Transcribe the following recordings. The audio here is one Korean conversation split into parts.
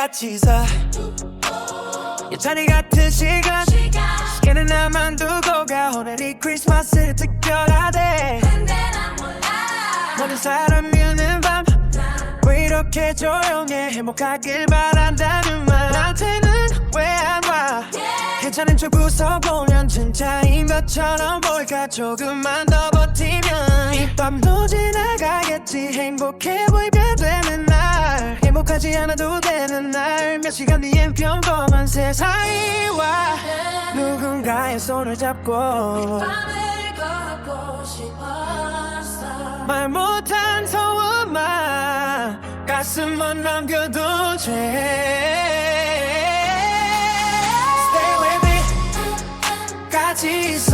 같이 있어. 여전히 같은 시간. 시계는 나만 두고 가 오늘이 크리스마스 특별하대. 모든 사람이는 밤. 왜 이렇게 조용해? 행복하길 바란다는 말. 나한테는 왜 안 와? 괜찮은 척 웃어보면 진짜인 것처럼 볼까? 조금만 더 버티면. 이 밤도 지나가겠지. 행복해 보이면 되는 날 행복하지 않아도 되는 날. 몇 시간 뒤엔 평범한 세상이 와 누군가의 손을 잡고 밤을 걷고 싶었어. 말 못한 소원만 가슴만 남겨둔 채 Stay with me. 같이 있어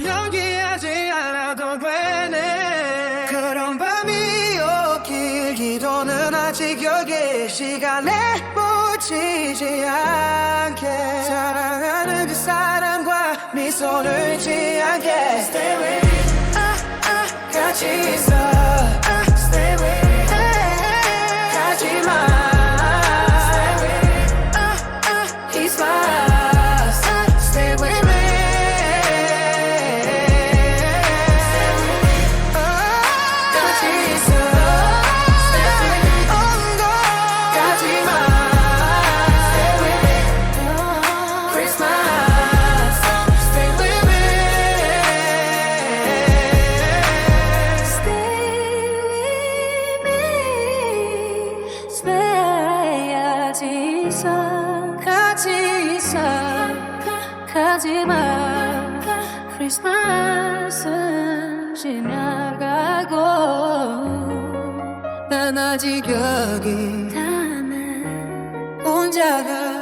웃음을 연기하지 않아도 되네. 그런 밤이 오길 기도는 아직 여기 시간에 묻히지 않게. 사랑하는 그 사람과 미소를 지않게. Stay with me. 아, 아, 같이 있어 같이 있어 같이 있어 가지마. 크리스마스는 지나가고 난 아직 여기. 혼자가